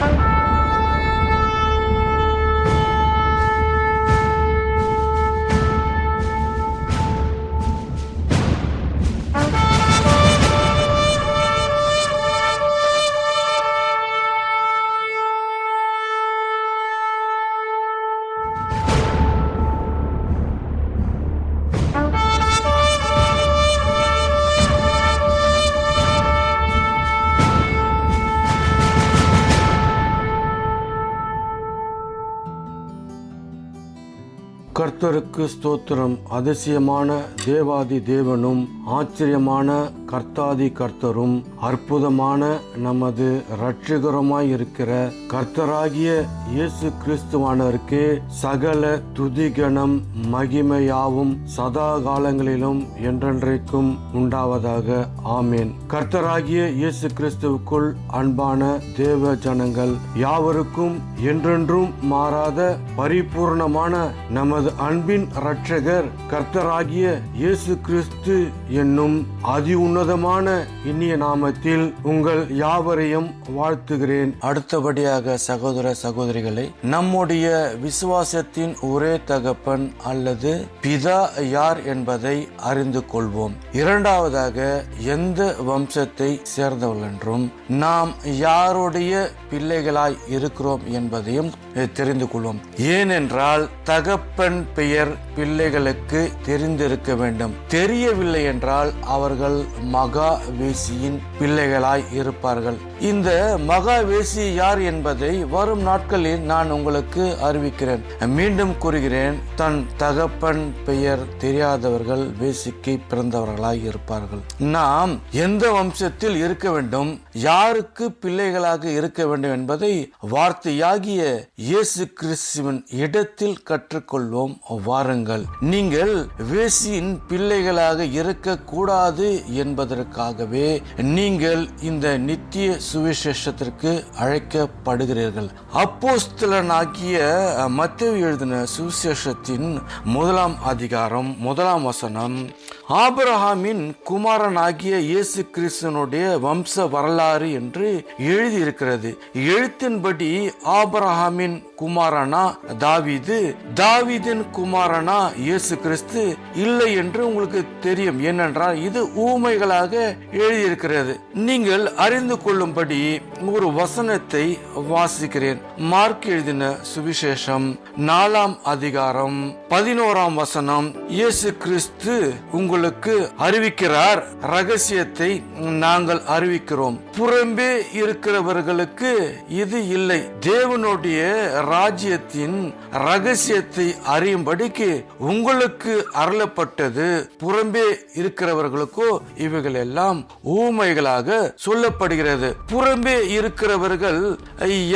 Bye. கர்த்தருக்கு ஸ்தோத்திரம். அதிசயமான தேவாதி தேவனும் ஆச்சரியமான கர்த்தாதி கர்த்தரும் அற்புதமான நமது இரட்சகருமாய் இருக்கிற கர்த்தராகிய இயேசு கிறிஸ்துவானவருக்கு சகல துதிகணம் மகிமையாவும் சதா காலங்களிலும் என்றென்றைக்கும் உண்டாவதாக. ஆமேன். கர்த்தராகிய இயேசு கிறிஸ்துவுக்குள் அன்பான தேவ ஜனங்கள் யாவருக்கும் என்றென்றும் மாறாத பரிபூர்ணமான நமது அன்பின் இரட்சகர் கர்த்தராகிய இயேசு கிறிஸ்து என்னும் அதி உன்னதமான இனிய நாமத்தில் உங்கள் யாவரையும் வாழ்த்துகிறேன். அடுத்தபடியாக சகோதர சகோதரிகளை நம்முடைய விசுவாசத்தின் ஒரே தகப்பன் அல்லது பிதா யார் என்பதை அறிந்து கொள்வோம். இரண்டாவதாக எந்த வம்சத்தை சேர்ந்தவர்கள் என்றும் நாம் யாருடைய பிள்ளைகளாய் இருக்கிறோம் என்பதையும் தெரிந்து கொள்வோம். ஏனென்றால் தகப்பன் பெயர் பிள்ளைகளுக்கு தெரிந்திருக்க வேண்டும். தெரியவில்லை என்றால் அவர்கள் மகாவேசியின் பிள்ளைகளாய் இருப்பார்கள். இந்த மகாவேசி யார் என்பதை வரும் நாட்களில் நான் உங்களுக்கு அறிவிக்கிறேன். மீண்டும் கூறுகிறேன் தன் தகப்பன் பெயர் தெரியாதவர்கள் வேசிக்கு பிறந்தவர்களாய் இருப்பார்கள். நாம் எந்த வம்சத்தில் இருக்க வேண்டும் யாருக்கு பிள்ளைகளாக இருக்க வேண்டும் என்பதை வார்த்தையாகிய இயேசு கிறிஸ்துவின் இடத்தில் கற்றுக்கொள்வோம். வாருங்கள் நீங்கள் வேசியின் பிள்ளைகளாக இருக்கக்கூடாது என்பதற்காகவே நீங்கள் இந்த நித்திய சுவிசேஷத்திற்கு அழைக்கப்படுகிறீர்கள். அப்போஸ்தலனாகிய மத்திய எழுதின சுவிசேஷத்தின் முதலாம் அதிகாரம் முதலாம் வசனம். ஆபிரஹாமின் குமாரனாகிய இயேசு கிறிஸ்தனுடைய வம்ச வரலாறு என்று எழுதியிருக்கிறது. எழுத்தின்படி ஆபிரஹாமின் குமாரனா தாவிது தாவிதின் குமாரனா இயேசு கிறிஸ்து இல்லை என்று உங்களுக்கு தெரியும். ஏனென்றால் இது ஊமைகளாக எழுதியிருக்கிறது. நீங்கள் அறிந்து கொள்ளும்படி ஒரு வசனத்தை வாசிக்கிறேன். மார்க் எழுதின சுவிசேஷம் நாலாம் அதிகாரம் பதினோராம் வசனம் இயேசு கிறிஸ்து உங்கள் உங்களுக்கு அறிவிக்கிறார். ரகசியத்தை நாங்கள் அறிவிக்கிறோம். புறம்பே இருக்கிறவர்களுக்கு இது இல்லை. தேவனுடைய ராஜ்யத்தின் ரகசியத்தை அறியும்படிக்கு உங்களுக்கு அருளப்பட்டது. புறம்பே இருக்கிறவர்களுக்கோ இவைகள் எல்லாம் ஊமைகளாக சொல்லப்படுகிறது. புறம்பே இருக்கிறவர்கள்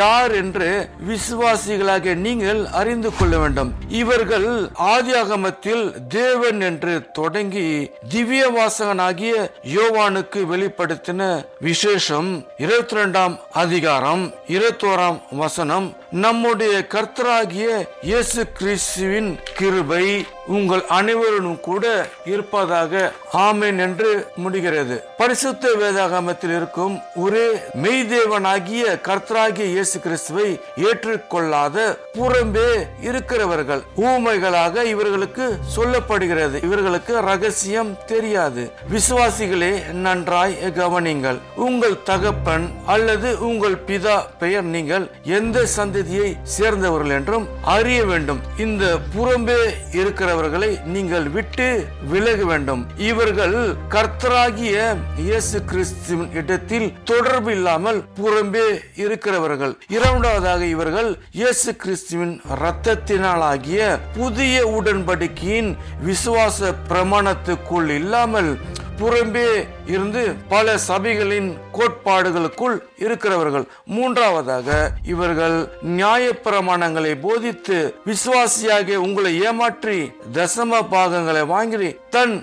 யார் என்று விசுவாசிகளாக நீங்கள் அறிந்து கொள்ள வேண்டும். இவர்கள் ஆதியாகமத்தில் தேவன் என்று தொடங்கி திவ்ய வாசகனாகிய யோவானுக்கு வெளிப்படுத்தின விசேஷம் இருபத்தி ரெண்டாம் அதிகாரம் இருபத்தோராம் வசனம் நம்முடைய கர்த்தராகிய இயேசு கிறிஸ்துவின் கிருபை உங்கள் அனைவரும் கூட இருப்பதாக ஆமேன் என்று முடிகிறது. பரிசுத்த வேதாகமத்தில் இருக்கும் ஒரே மெய்தேவனாகிய கர்த்தராகிய இயேசு கிறிஸ்துவை ஏற்றுக்கொள்ளாத புறம்பே இருக்கிறவர்கள். ஊமைகளாக இவர்களுக்கு சொல்லப்படுகிறது. இவர்களுக்கு ரகசியம் தெரியாது. விசுவாசிகளே நன்றாய் கவனிங்கள். உங்கள் தகப்பன் அல்லது உங்கள் பிதா பெயர் நீங்கள் எந்த சந்ததியை சேர்ந்தவர்கள் என்றும் அறிய வேண்டும். இந்த புறம்பே இருக்கிறவர்களை நீங்கள் விட்டு விலக வேண்டும். இவர்கள் கர்த்தராகிய இயேசு கிறிஸ்துவின் இடத்தில் தொடர்பு இல்லாமல் புறம்பே இருக்கிறவர்கள். இரண்டாவதாக இவர்கள் இயேசு கிறிஸ்துவின் இரத்தத்தினாலாகிய புதிய உடன்படிக்கையின் விசுவாச பிரமாணத்துக்குள் இல்லாமல் புறம்பே இருந்து பல சபைகளின் கோட்பாடுகளுக்குள் இருக்கிறவர்கள். மூன்றாவதாக இவர்கள் நியாய பிரமாணங்களை போதித்து விசுவாசியாக உங்களை ஏமாற்றி தசம பாகங்களை வாங்கி தன்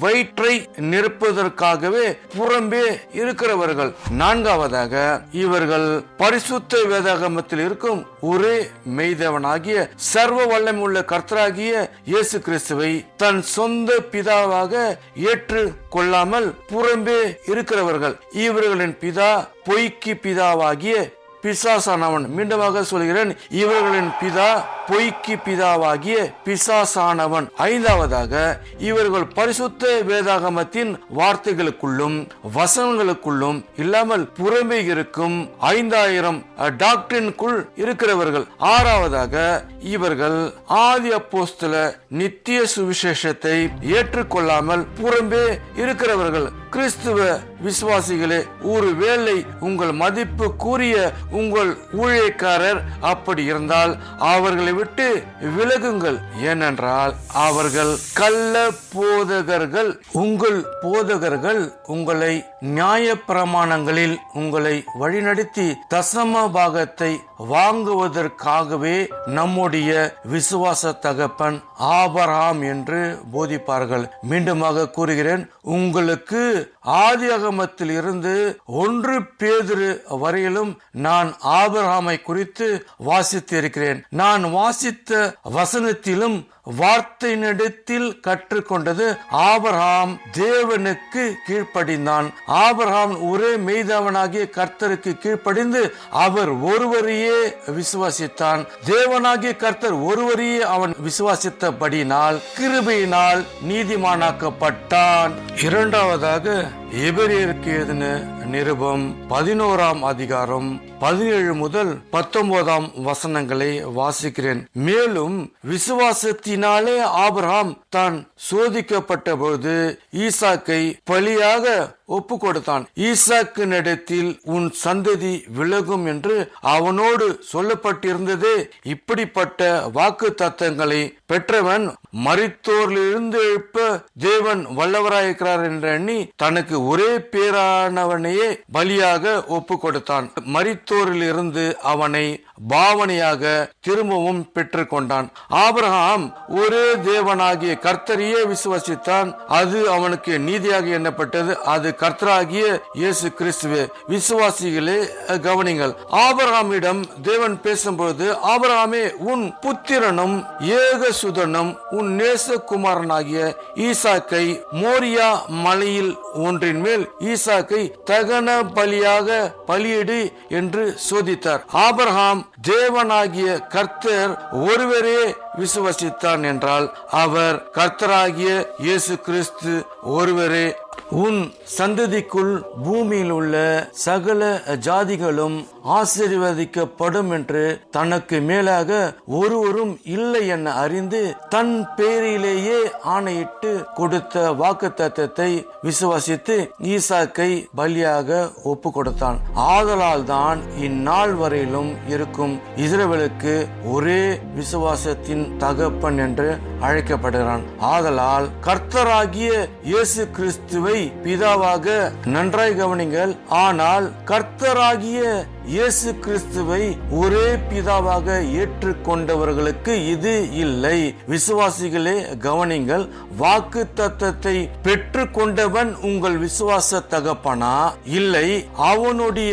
வயிற்றை நிரப்புவதற்காகவே புறம்பே இருக்கிறவர்கள். நான்காவதாக இவர்கள் பரிசுத்த வேதாகமத்தில் இருக்கும் ஒரே மெய்தவனாகிய சர்வ வல்லமை உள்ள கர்த்தராகிய இயேசு கிறிஸ்துவை தன் சொந்த பிதாவாக ஏற்று கொள்ளாமல் புறம்பே இருக்கிறவர்கள். இவர்களின் பிதா பொய்க்கு பிதாவாகிய பிசாசானவன். மீண்டுமாக சொல்கிறேன் இவர்களின் பிதா பொய்க்கு பிதாவாகிய பிசாசானவன். ஐந்தாவதாக இவர்கள் பரிசுத்த வேதாகமத்தின் வார்த்தைகளுக்குள்ளும் வசனங்களுக்குள்ளும் இல்லாமல் புறம்பே இருக்கும் ஐந்தாயிரம் டாக்டரின்குள் இருக்கிறவர்கள். ஆறாவதாக இவர்கள் ஆதி அப்போஸ்தல நித்திய சுவிசேஷத்தை ஏற்றுக்கொள்ளாமல் புறம்பே இருக்கிறவர்கள். கிறிஸ்துவ விசுவாசிகளே ஒருவேளை உங்கள் மதிப்பு கூறிய உங்கள் ஊழியக்காரர் அப்படி இருந்தால் அவர்களை விட்டு விலகுங்கள். ஏனென்றால் அவர்கள் கள்ள போதகர்கள் உங்கள் போதகர்கள் உங்களை நியாய பிரமாணங்களில் உங்களை வழிநடத்தி தசம பாகத்தை வாங்குவதற்காகவே நம்முடைய விசுவாச தகப்பன் ஆபராம் என்று போதிப்பார்கள். மீண்டுமாக கூறுகிறேன் உங்களுக்கு ஆதியாகமத்தில் இருந்து ஒன்று பேதிரு வரையிலும் நான் ஆபராமை குறித்து வாசித்து இருக்கிறேன். நான் வாசித்த வசனத்திலும் வார்த்தையினிடத்தில் கற்றுக்கொண்டது ஆபரகாம் தேவனுக்கு கீழ்ப்படிந்தான். ஆபரகாம் ஒரே மெய்தவனாகிய கர்த்தருக்கு கீழ்ப்படிந்து அவர் ஒருவரையே விசுவாசித்தான். தேவனாகிய கர்த்தர் ஒருவரையே அவன் விசுவாசித்தபடினால் கிருபையினால் நீதிமானாக்கப்பட்டான். இரண்டாவதாக எபிரியருக்கு எழுதின நிருபம் பதினோராம் அதிகாரம் பதினேழு முதல் பத்தொன்பதாம் வசனங்களை வாசிக்கிறேன். மேலும் விசுவாசத்தினாலே ஆபராம் தான் சோதிக்கப்பட்ட பொழுது ஈசாக்கை பலியாக ஒப்பு கொடுத்தான் ஈசாக்கினிடத்தில் உன் சந்ததி விலகும் என்று அவனோடு சொல்லப்பட்டிருந்ததே. இப்படிப்பட்ட வாக்கு தத்தங்களை பெற்றவன் மறித்தோரிலிருந்து எழுப்ப தேவன் வல்லவராயிருக்கிறார் என்று எண்ணி தனக்கு ஒரே பேரானவனையே பலியாக ஒப்பு கொடுத்தான் மறித்தோரிலிருந்து அவனை பாவனையாக திரும்பவும் பெற்று கொண்டான் ஆபிரகாம் ஒரே தேவனாகிய கர்த்தரையே விசுவசித்தான். அது அவனுக்கு நீதியாக எண்ணப்பட்டது. அது கர்த்தராகிய இயேசு கிறிஸ்துவே விசுவாசிகளே கவனிங்கள். ஆபரகாமிடம் தேவன் பேசும்போது ஆபரகாமே உன் புத்திரனும் ஏக சுதனும் உன் நேசகுமாரனாகிய ஈசாக்கை மோரியா மலையில் ஒன்றின் மேல் ஈசாக்கை தகன பலியாக பலியிடு என்று சோதித்தார். ஆபரகாம் தேவனாகிய கர்த்தர் ஒருவரே விசுவசித்தான் என்றால் அவர் கர்த்தராகிய இயேசு கிறிஸ்து ஒருவரே. உன் சந்ததிக்குள் பூமியில் உள்ள சகல ஜாதிகளும் ஆசீர்வதிக்கப்படும் என்று தனக்கு மேலாக ஒருவரும் இல்லை என அறிந்து தன் பேரிலேயே ஆணையிட்டு கொடுத்த வாக்கு தத்தத்தை விசுவாசித்து ஈசாக்கை பலியாக ஒப்பு கொடுத்தான் ஆதலால் தான் இந்நாள் வரையிலும் இருக்கும் இஸ்ரேலுக்கு ஒரே விசுவாசத்தின் தகப்பன் என்று அழைக்கப்படுகிறான். ஆதலால் கர்த்தராகிய இயேசு கிறிஸ்துவை பிதாவாக நன்றாய் கவனிங்கள். ஆனால் கர்த்தராகிய இயேசு கிறிஸ்துவை ஒரே பிதாவாக ஏற்றுக்கொண்டவர்களுக்கு இது இல்லை. விசுவாசிகளே கவனிங்கள் வாக்கு தத்தத்தை பெற்று கொண்டவன் உங்கள் விசுவாச தகப்பனா? இல்லை. அவனுடைய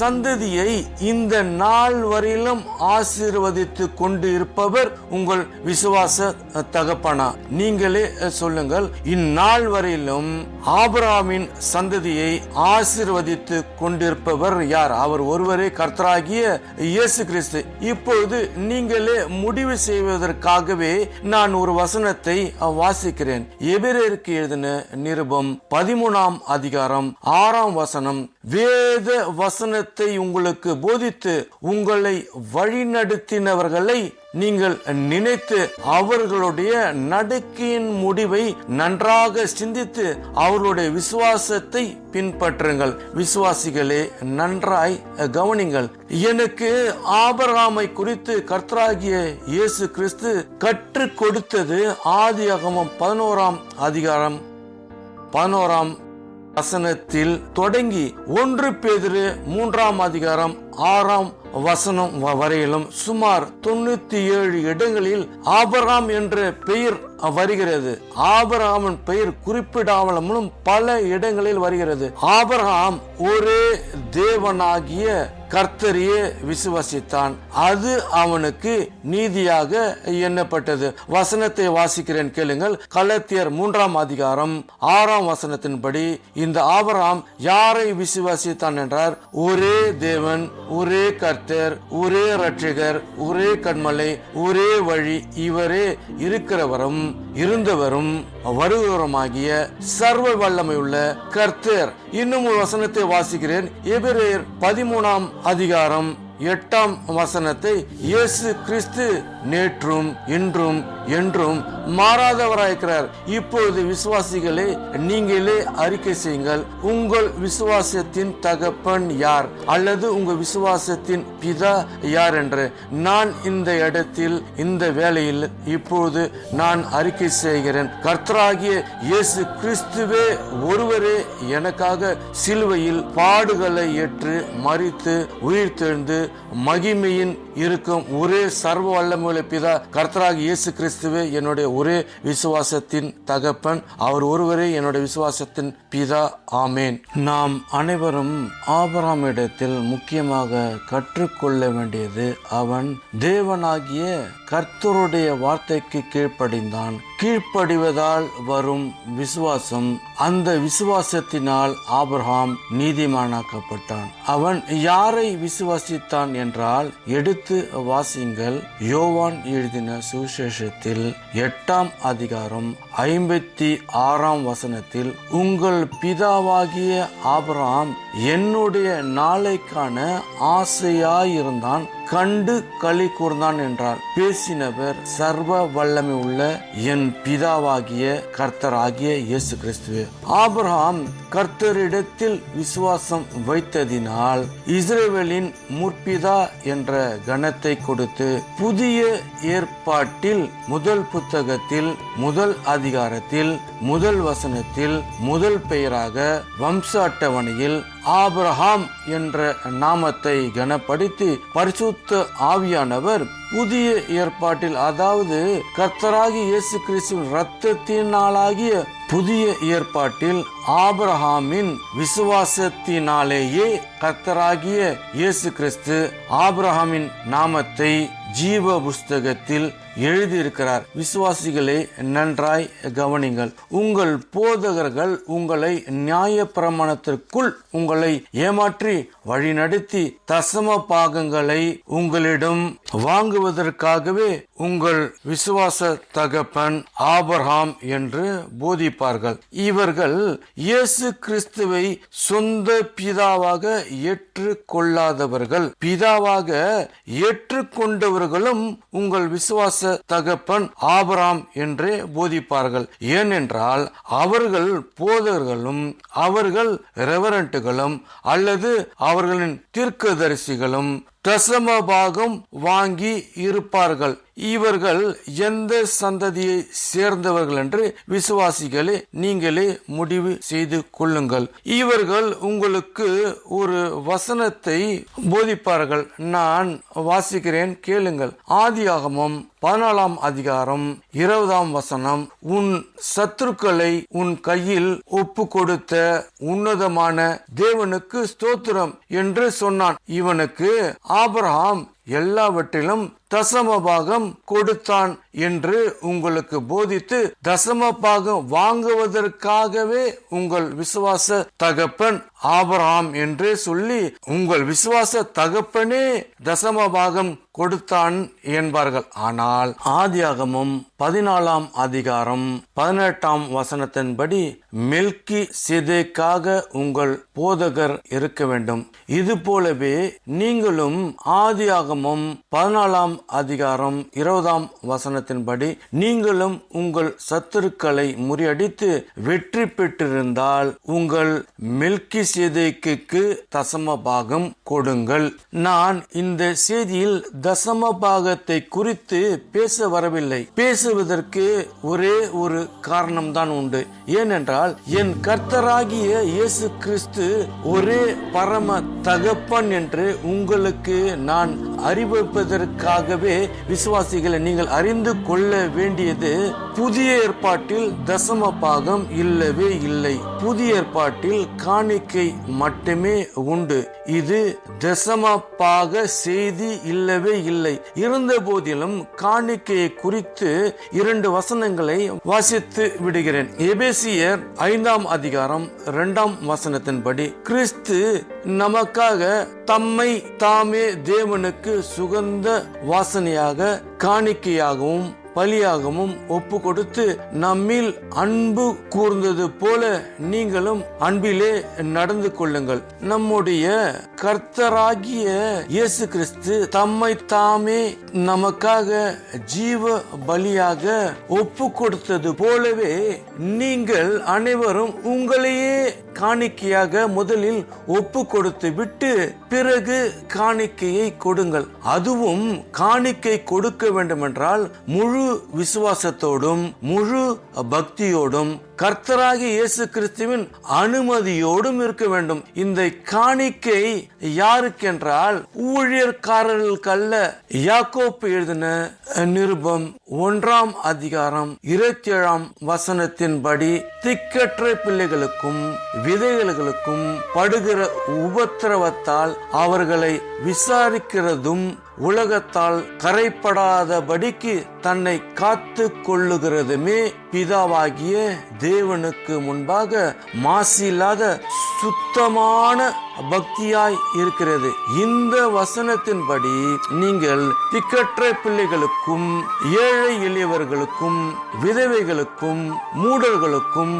சந்ததியை இந்த நாள் வரையிலும் ஆசீர்வதித்து கொண்டு இருப்பவர் உங்கள் விசுவாச தகப்பனா? நீங்களே சொல்லுங்கள். இந்நாள் வரையிலும் ஆபராமின் சந்ததியை ஆசீர்வதித்து கொண்டிருப்பவர் யார்? அவர் ஒருவர் கர்த்தராகிய இயேசு கிறிஸ்து இப்பொழுது நீங்களே முடிவு செய்வதற்காகவே நான் ஒரு வசனத்தை வாசிக்கிறேன். எபிரேருக்கு எழுதின நிருபம் பதிமூணாம் அதிகாரம் ஆறாம் வசனம் வேத வசனத்தை உங்களுக்கு போதித்து உங்களை வழிநடத்தினவர்களை நீங்கள் நினைத்து அவர்களுடைய நடக்கையின் முடிவை நன்றாக சிந்தித்து அவர்களுடைய விசுவாசத்தை பின்பற்றுங்கள். விசுவாசிகளே நன்றாய் கவனிங்கள். எனக்கு ஆபராமை குறித்து கர்த்தராகிய இயேசு கிறிஸ்து கற்றுக் கொடுத்தது ஆதி அகமம் பதினோராம் அதிகாரம். பதினோராம் வசனத்தில் தொடங்கி ஒன்று பேதிரு மூன்றாம் அதிகாரம் ஆறாம் வசனம் வரையிலும் சுமார் தொண்ணூத்தி ஏழு இடங்களில் ஆபராம் என்ற பெயர் வருகிறது. ஆபரகாமின் பெயர் குறிப்பிடாமலும் பல இடங்களில் வருகிறது. ஆபரகாம் ஒரே தேவனாகிய கர்த்தரையே விசுவாசித்தான். அது அவனுக்கு நீதியாக எண்ணப்பட்டது. வசனத்தை வாசிக்கிறேன் கேளுங்கள். கலத்தியர் மூன்றாம் அதிகாரம் ஆறாம் வசனத்தின்படி இந்த ஆபராம் யாரை விசுவாசித்தான் என்றார்? ஒரே தேவன் ஒரே கர்த்தர் ஒரே ரட்சகர் ஒரே கண்மலை ஒரே வழி இவரே இருக்கிறவரும் இருந்தவரும் வருகிறவருமாகிய சர்வ வல்லமை உள்ள கர்த்தர். இன்னும் ஒரு வசனத்தை வாசிக்கிறேன். எபிரேயர் பதிமூணாம் அதிகாரம் எட்டாம் வசனத்தை இயேசு கிறிஸ்து நேற்றும் இன்றும் என்றும் மாறாதவராயிருக்கிறார் இப்பொழுது விசுவாசிகளே நீங்களே அறிக்கை செய்யுங்கள். உங்கள் விசுவாசத்தின் தகப்பன் யார்? அல்லது உங்கள் விசுவாசத்தின் பிதா யார் என்று. நான் இந்த இடத்தில் இந்த வேலையில் இப்பொழுது நான் அறிக்கை செய்கிறேன். கர்த்தராகிய இயேசு கிறிஸ்துவே ஒருவரே எனக்காக சிலுவையில் பாடுகளை ஏற்று மறித்து உயிர் தெழுந்து மகிமையின் இருக்கும் ஒரே சர்வ வல்லமுள்ள பிதா கர்த்தராக இயேசு கிறிஸ்துவே என்னுடைய ஒரே விசுவாசத்தின் தகப்பன். அவர் ஒருவரே என்னுடைய விசுவாசத்தின் பிதா. ஆமேன். நாம் அனைவரும் ஆபராம் இடத்தில் முக்கியமாக கற்றுக்கொள்ள வேண்டியது அவன் தேவனாகிய கர்த்தருடைய வார்த்தைக்கு கீழ்ப்படிந்தான். கீழ்ப்படிவதால் வரும் விசுவாசம் அந்த விசுவாசத்தினால் ஆபிரகாம் நீதிமானாக்கப்பட்டான். அவன் யாரை விசுவாசித்தான் என்றால் எடுத்து வாசிங்கள். யோவான் எழுதின சுவிசேஷத்தில் எட்டாம் அதிகாரம் ஐம்பத்தி ஆறாம் வசனத்தில் உங்கள் பிதாவாகிய ஆபராம் என்னுடைய நாளைக்கான ஆசையாயிருந்தான் கண்டு களி கூர்ந்தான் என்றார். பேசினவர் சர்வ வல்லமை உள்ள என் பிதாவாகிய கர்த்தராகிய இயேசு கிறிஸ்துவே. ஆபிரகாம் கர்த்தரிடத்தில் விசுவாசம் வைத்ததினால் இஸ்ரேவேலின் முற்பிதா என்ற கணத்தை கொடுத்து புதிய ஏற்பாட்டில் முதல் புத்தகத்தில் முதல் அதிகாரத்தில் முதல் வசனத்தில் முதல் பெயராக வம்ச அட்டவணையில் ஆபிரஹாம் என்ற நாமத்தை கனப்படுத்தி பரிசுத்த ஆவியானவர் புதிய ஏற்பாட்டில் அதாவது கர்த்தராகி இயேசு கிறிஸ்துவின் இரத்தத்தினாலாகிய புதிய ஏற்பாட்டில் ஆபிரஹாமின் விசுவாசத்தினாலேயே கர்த்தராகிய இயேசு கிறிஸ்து ஆபிரஹாமின் நாமத்தை ஜீவ புஸ்தகத்தில் எழுதியிருக்கிறார். விசுவாசிகளே நன்றாய் கவனிங்கள். உங்கள் போதகர்கள் உங்களை நியாய பிரமாணத்திற்குள் உங்களை ஏமாற்றி வழிநடத்தி தசம பாகங்களை உங்களிடம் வாங்குவதற்காகவே உங்கள் விசுவாச தகப்பன் ஆபர்ஹாம் என்று போதிப்பார்கள். இவர்கள் இயேசு கிறிஸ்துவை சொந்த பிதாவாக ஏற்றுக்கொள்ளாதவர்கள். பிதாவாக ஏற்றுக்கொண்டவர்களும் உங்கள் விசுவாச தகப்பன் ஆபராம் என்றே போதிப்பார்கள். ஏனென்றால் அவர்கள் போதகர்களும் அவர்கள் ரெவரண்ட்டுகளும் அல்லது அவர்களின் தீர்க்கதரிசிகளும் தசம பாகம் வாங்கி இருப்பார்கள். இவர்கள் எந்த சந்ததியை சேர்ந்தவர்கள் என்று விசுவாசிகளே நீங்களே முடிவு செய்து கொள்ளுங்கள். இவர்கள் உங்களுக்கு ஒரு வசனத்தை போதிப்பார்கள். நான் வாசிக்கிறேன் கேளுங்கள். ஆதியாகமம் பதினாலாம் அதிகாரம் இருபதாம் வசனம் உன் சத்துருக்களை உன் கையில் ஒப்பு கொடுத்த உன்னதமான தேவனுக்கு ஸ்தோத்திரம் என்று சொன்னான். இவனுக்கு ஆபிரகாம் எல்லாவற்றிலும் தசம பாகம் கொடுத்தான் என்று உங்களுக்கு போதித்து தசம பாகம் வாங்குவதற்காகவே உங்கள் விசுவாச தகப்பன் ஆபராம் என்றே சொல்லி உங்கள் விசுவாச தகப்பனே தசம பாகம் கொடுத்தான் என்பார்கள். ஆனால் ஆதியாகமும் பதினாலாம் அதிகாரம் பதினெட்டாம் வசனத்தின்படி மெல்கி சிதைக்காக உங்கள் போதகர் இருக்க வேண்டும். இது போலவே நீங்களும் ஆதியாகமும் பதினாலாம் அதிகாரம் இருபதாம் வசனத்தின்படி நீங்களும் உங்கள் சத்துருக்களை முறியடித்து வெற்றி பெற்றிருந்தால் உங்கள் மெல்கி சேதைக்கு தசம பாகம் கொடுங்கள். நான் இந்த செய்தியில் தசம பாகத்தை குறித்து பேச வரவில்லை. பேசுவதற்கு ஒரே ஒரு காரணம்தான் உண்டு. ஏனென்றால் என் கர்த்தராகிய இயேசு கிறிஸ்து ஒரே பரம தகப்பன் என்று உங்களுக்கு நான் அறிவிப்பதற்காகவே விசுவாசிகளை நீங்கள் அறிந்து கொள்ள வேண்டியது புதிய ஏற்பாட்டில் தசம பாகம் இல்லவே இல்லை. புதிய ஏற்பாட்டில் காணிக்கை மட்டுமே உண்டு. இது தசம பாக செய்தி இல்லவே இல்லை. இருந்த போதிலும் காணிக்கையை குறித்து இரண்டு வசனங்களை வாசித்து விடுகிறேன். எபேசியர் ஐந்தாம் அதிகாரம் இரண்டாம் வசனத்தின்படி கிறிஸ்து நமக்காக தம்மை தாமே தேவனுக்கு சுகந்த வாசனையாக காணிக்கையாகவும் பலியாகவும் ஒப்பு கொடுத்து நம்மில் அன்பு கூர்ந்தது போல நீங்களும் அன்பிலே நடந்து கொள்ளுங்கள். நம்முடைய கர்த்தராகிய இயேசு கிறிஸ்து தம்மை தாமே நமக்காக ஜீவ பலியாக ஒப்பு கொடுத்தது போலவே நீங்கள் அனைவரும் உங்களையே காணிக்கையாக முதலில் ஒப்பு கொடுத்து விட்டு பிறகு காணிக்கையை கொடுங்கள். அதுவும் காணிக்கை கொடுக்க வேண்டுமென்றால் முழு விசுவாசத்தோடும் முழு பக்தியோடும் கர்த்தராகி இயேசு கிறிஸ்துவின் அனுமதியோடும் இருக்க வேண்டும். இந்த காணிக்கை யாருக்கென்றால் ஊழியர்காரர்களுக்கல்ல. யாக்கோப்பு எழுதின நிருபம் ஒன்றாம் அதிகாரம் இருபத்தி ஏழாம் வசனத்தின்படி திக்கற்ற பிள்ளைகளுக்கும் விதைகளுக்கும் படுகிற உபத்திரவத்தால் அவர்களை விசாரிக்கிறதும் உலகத்தால் கரைப்படாதபடிக்கு தன்னை காத்து கொள்ளுகிறதுமே பிதாவாகிய தேவனுக்கு முன்பாக மாசு இல்லாத சுத்தமான பக்தியாய் இருக்கிறது. இந்த வசனத்தின்படி நீங்கள் திக்கற்ற பிள்ளைகளுக்கும் ஏழை எளியவர்களுக்கும் விதவைகளுக்கும் மூடர்களுக்கும்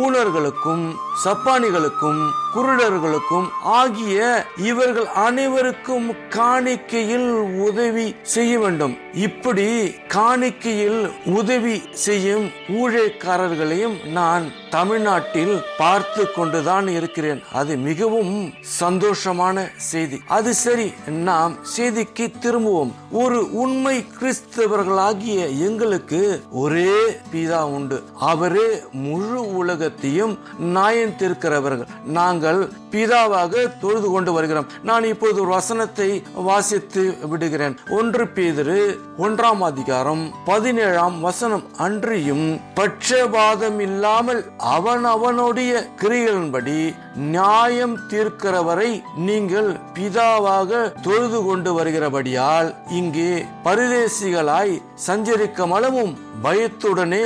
ஊனர்களுக்கும் சப்பானிகளுக்கும் குருடர்களுக்கும் ஆகிய இவர்கள் அனைவருக்கும் காணிக்கையில் உதவி செய்ய வேண்டும். இப்படி காணிக்கையில் உதவி செய்யும் ஊழியக்காரர்களையும் நான் தமிழ்நாட்டில் பார்த்து கொண்டுதான் இருக்கிறேன். அது மிகவும் சந்தோஷமான செய்தி. அது சரி நாம் செய்திக்கு திரும்புவோம். ஒரு உண்மை கிறிஸ்தவர்களாகிய எங்களுக்கு ஒரே பிதா உண்டு. அவரே முழு உலகத்தையும் நாயந்திருக்கிறவர்கள் நாங்கள் பிதாவாக தொழுது கொண்டு வருகிறோம். நான் இப்பொழுது ஒரு வசனத்தை வாசித்து விடுகிறேன். ஒன்று பேதிரு ஒன்றாம் அதிகாரம் பதினேழாம் வசனம். அன்றியும் பட்சபாதம் இல்லாமல் அவன் அவனுடைய கிரிகளின்படி நியாயம் தீர்க்கிறவரை நீங்கள் பிதாவாக தொழுது கொண்டு வருகிறபடியால் இங்கே பரிதேசிகளாய் சஞ்சரிக்கும் அளவும் பயத்துடனே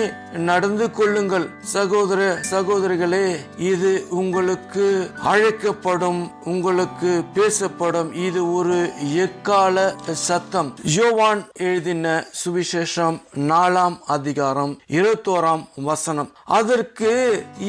நடந்து கொள்ளுங்கள். சகோதர சகோதரிகளே இது உங்களுக்கு அழைக்கப்படும் உங்களுக்கு பேசப்படும் இது ஒரு எக்கால சத்தம். யோவான் எழுதின சுவிசேஷம் நாலாம் அதிகாரம் இருபத்தோராம் வசனம். அதற்கு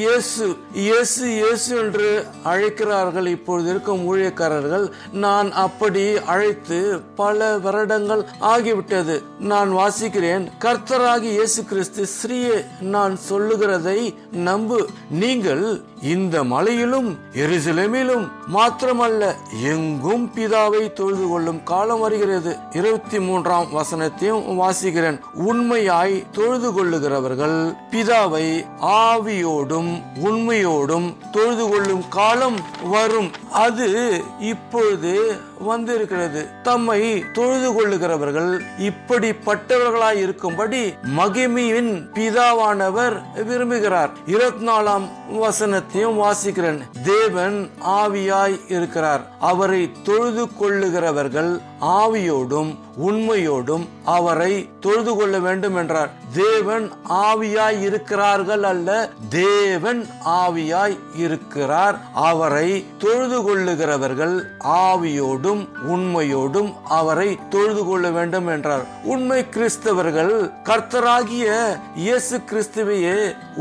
இயேசு இயேசு இயேசு என்று என்று அழைக்கிறார்கள் இப்பொழுது இருக்கும் ஊழியக்காரர்கள் நான் அப்படி அழைத்து பல வருடங்கள் ஆகிவிட்டது. நான் வாசிக்கிறேன். கர்த்தராகி இயேசு கிறிஸ்து ஸ்ரீயே நான் சொல்லுகிறதை நம்பு. நீங்கள் இந்த மலையிலும் எருசலேமிலும் மாத்திரமல்ல எங்கும் பிதாவை தொழுது கொள்ளும் காலம் வருகிறது. இருபத்தி மூன்றாம் வசனத்தையும் வாசிக்கிறேன். உண்மையாய் தொழுது கொள்ளுகிறவர்கள் பிதாவை ஆவியோடும் உண்மையோடும் தொழுது கொள்ளும் காலம் வரும். அது இப்பொழுது வந்திருக்கிறது. தம்மை தொழுது கொள்ளுகிறவர்கள் இப்படிப்பட்டவர்களாய் இருக்கும்படி மகிமியின் பிதாவானவர் விரும்புகிறார். இருபத்தி நாலாம் வசனத்தையும் வாசிக்கிறேன். தேவன் ஆவியாய் இருக்கிறார். அவரை தொழுது கொள்ளுகிறவர்கள் ஆவியோடும் உண்மையோடும் அவரை தொழுது கொள்ள வேண்டும் என்றார். தேவன் ஆவியாய் இருக்கிறார்கள் அல்ல தேவன் ஆவியாய் இருக்கிறார். அவரை தொழுது கொள்ளுகிறவர்கள் ஆவியோடும் உண்மையோடும் அவரை தொழுது கொள்ள வேண்டும் என்றார். உண்மை கிறிஸ்தவர்கள் கர்த்தராகிய இயேசு கிறிஸ்துவையே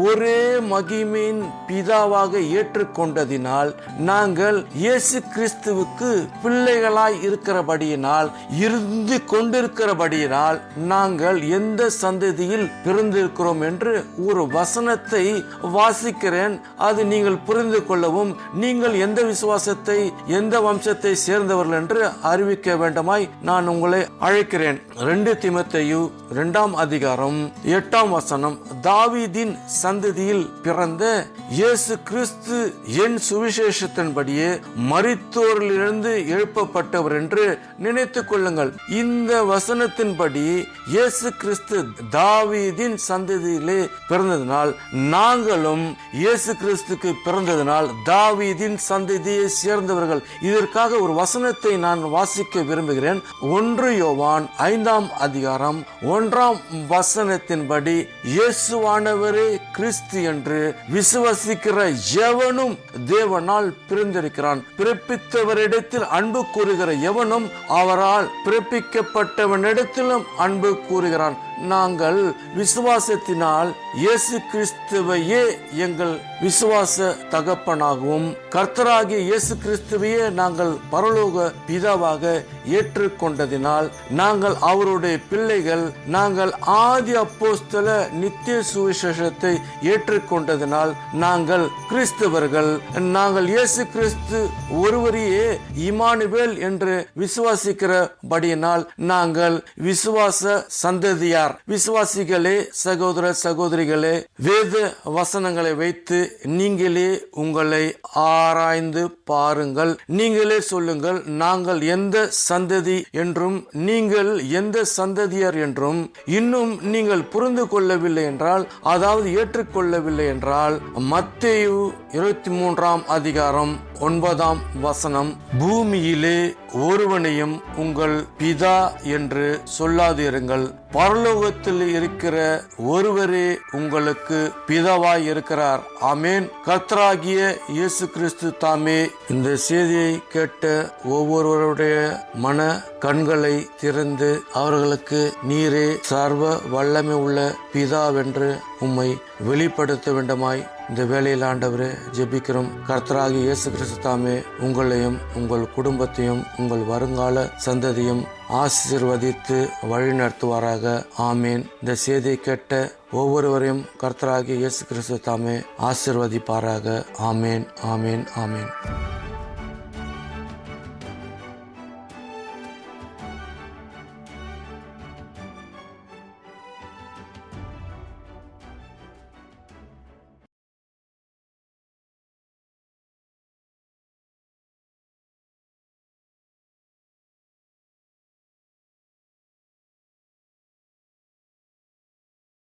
ஒரே மகிமையின் பிதாவாக ஏற்றுக்கொண்டதினால் நாங்கள் இயேசு கிறிஸ்துவுக்கு பிள்ளைகளாய் இருக்கிறபடியினால் இருந்து கொண்டிருக்கிறபடியினால் நாங்கள் எந்த சந்ததியில் பிறந்திருக்கிறோம் என்று ஒரு வசனத்தை வாசிக்கிறேன். அது நீங்கள் புரிந்து கொள்ளவும் நீங்கள் எந்த விசுவாசத்தை எந்த வம்சத்தை சேர்ந்தவர்கள் என்று அறிவிக்க வேண்டுமாய் நான் உங்களை அழைக்கிறேன். ரெண்டு திமத்தையு இரண்டாம் அதிகாரம் எட்டாம் வசனம். தாவீதின் சந்ததியில் பிறந்த இயேசு கிறிஸ்து என் சுவிசேஷத்தின்படியே மறித்தோரிலிருந்து எழுப்பப்பட்டவர் என்று நினைத்துக் கொள்ளுங்கள். இந்த வசனத்தின்படி இயேசு கிறிஸ்து தாவீதின் சந்ததியிலே பிறந்ததினால் நாங்களும் இயேசு கிறிஸ்துக்கு பிறந்ததினால் தாவீதின் சந்ததியை சேர்ந்தவர்கள். இதற்காக ஒரு வசனத்தை வசனத்தை நான் வாசிக்க விரும்புகிறேன். ஒன்று யோவான் ஐந்தாம் அதிகாரம் ஒன்றாம் வசனத்தின்படி இயேசுவானவரே கிறிஸ்து என்று விசுவசிக்கிற எவனும் தேவனால் பிறந்திருக்கிறான் பிறப்பித்தவரிடத்தில் அன்பு கூறுகிற எவனும் அவரால் பிறப்பிக்கப்பட்டவனிடத்திலும் அன்பு கூறுகிறான். நாங்கள் விசுவாசத்தினால் இயேசு கிறிஸ்துவையே எங்கள் விசுவாச தகப்பனாகவும் கர்த்தராகிய இயேசு கிறிஸ்துவையே நாங்கள் பரலோக பிதாவாக ஏற்றுக்கொண்டதினால் நாங்கள் அவருடைய பிள்ளைகள் நாங்கள் ஆதி அப்போஸ்தல நித்திய சுவிசேஷத்தை ஏற்றுக்கொண்டதினால் நாங்கள் கிறிஸ்தவர்கள். நாங்கள் இயேசு கிறிஸ்து ஒருவரையே இமானுவேல் என்று விசுவாசிக்கிறபடியினால் நாங்கள் விசுவாச சந்ததியார். விசுவாசிகளே சகோதர சகோதரிகளே வேத வசனங்களை வைத்து நீங்களே உங்களை ஆராய்ந்து பாருங்கள். நீங்களே சொல்லுங்கள் நாங்கள் எந்த சந்ததி என்றும் நீங்கள் எந்த சந்ததியர் என்றும் இன்னும் நீங்கள் புரிந்து கொள்ளவில்லை என்றால் அதாவது ஏற்றுக்கொள்ளவில்லை என்றால் மத்தேயு இருபத்தி மூன்றாம் அதிகாரம் ஒன்பதாம் வசனம் பூமியிலே ஒருவனையும் உங்கள் பிதா என்று சொல்லாதிருங்கள். பரலோகத்தில் இருக்கிற ஒருவரே உங்களுக்கு பிதாவாய் இருக்கிறார். ஆமேன். கர்த்தராகிய இயேசு கிறிஸ்து தாமே இந்த செய்தியை கேட்ட ஒவ்வொருவருடைய மன கண்களை திறந்து அவர்களுக்கு நீரே சர்வ வல்லமை உள்ள பிதாவென்று உம்மை வெளிப்படுத்த வேண்டுமாய் இந்த வேலையில் ஆண்டவரே ஜெபிக்கிறோம். கர்த்தராகி இயேசு கிறிஸ்து தாமே உங்களையும் உங்கள் குடும்பத்தையும் உங்கள் வருங்கால சந்ததியும் ஆசீர்வதித்து வழிநடத்துவாராக ஆமீன். இந்த செய்தியை கேட்ட ஒவ்வொருவரையும் கர்த்தராகி இயேசு கிறிஸ்து தாமே ஆசிர்வதிப்பாராக. ஆமேன் ஆமேன் ஆமேன்.